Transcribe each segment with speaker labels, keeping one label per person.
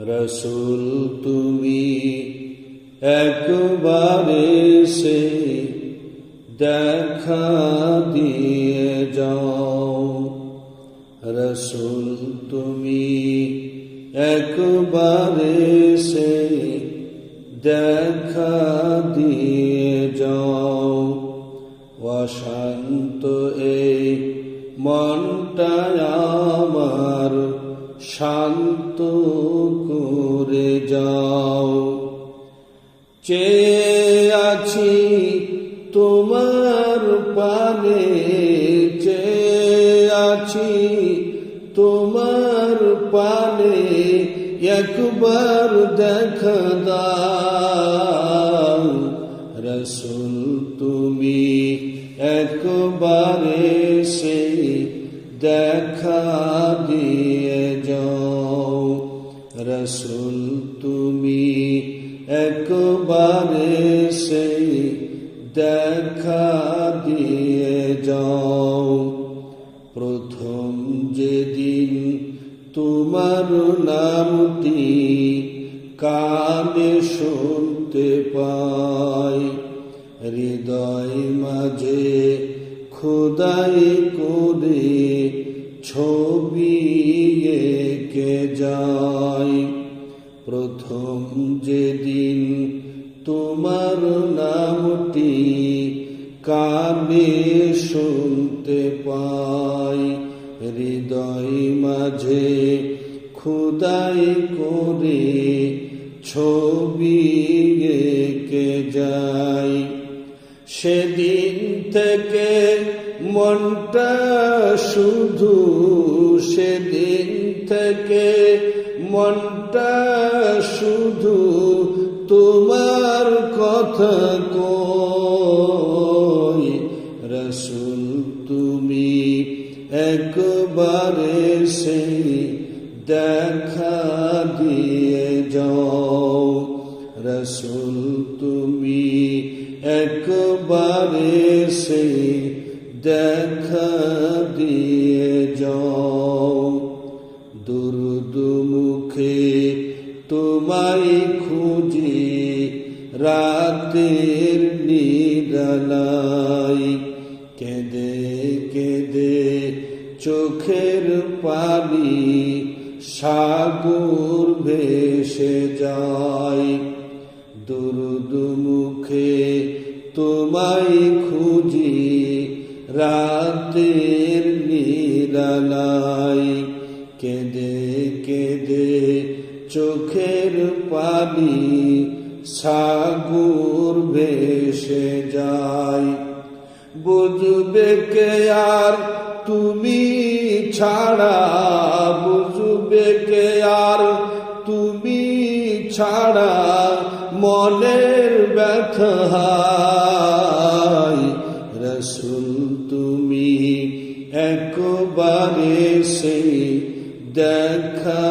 Speaker 1: রসুল তুমি একবারে সে দেখা দিয়ে যাও। রসুল তুমি একবারে সে দেখা দিয়ে যাও। অশান্ত এই মনটা আমার শান্ত করে যাও। চেয়ে আছি তোমার পানে, চেয়ে আছি তোমার পানে, একবার দেখা দাও। রসুল, তুমি একবারে সে দেখা দিয়ে যাও। রসুল, তুমি একবারে সে দেখা দিয়ে যাও। প্রথম যেদিন তোমার নামটি কানে শুনতে পাই, হৃদয় মাঝে খোদাই করে ছবি এঁকে যায় প্রথম যেদিন তোমার নামটি কাবে শুনতে পাই, হৃদয় মাঝে খুদাই করে ছবি এঁকে যাই। সেদিন থেকে মনটা শুধু সেদিন থেকে, মনটা শুধু তোমার কথা কই। রসুল, তুমি একবারে সেই দেখা দিয়ে যাও। রসুল, তুমি একবারে সেই দেখা দিয়ে যাও। দুরুদ মুখে তোমায় খুঁজি, রাতের নিরালাই কেঁদে কেঁদে চোখের পানি সাগর ভেসে যায়। দুরুদ মুখে তোমায় খুঁজি রাতের নিরালাই কেঁদে কেঁদে চোখের পানি সাগর ভেসে যায়। বুঝবে কে আর তুমি ছাড়া? বুঝবে কে আর তুমি ছাড়া? মনের ব্যথায় রসুল, তুমি একবারে সেই দেখা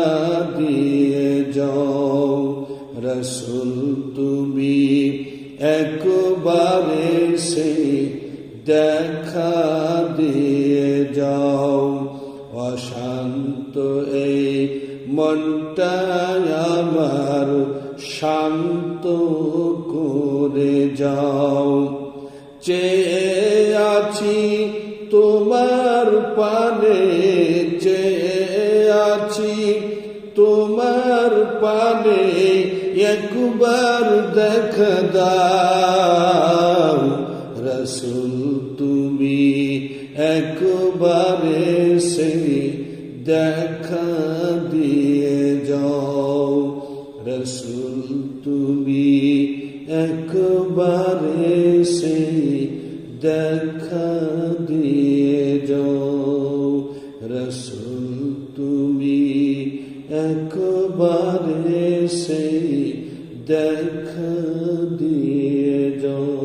Speaker 1: দিয়ে যাও। রসুল, তুমি একবারে সেই দেখা দিয়ে যাও। অশান্ত এই মনটা আমার শান্ত করে যাও। চেয়ে আছি, তোমার পানে চেয়ে আছি, তোমার পানে একবার দেখা দাও। রসুল, তুমি একবারে সে দেখা দিয়ে যাও। রসুল, তুমি একবারে সে দেখা দিয়ে যাও। রসুল তুমি একবার সেই দেখা দিয়ে যাও।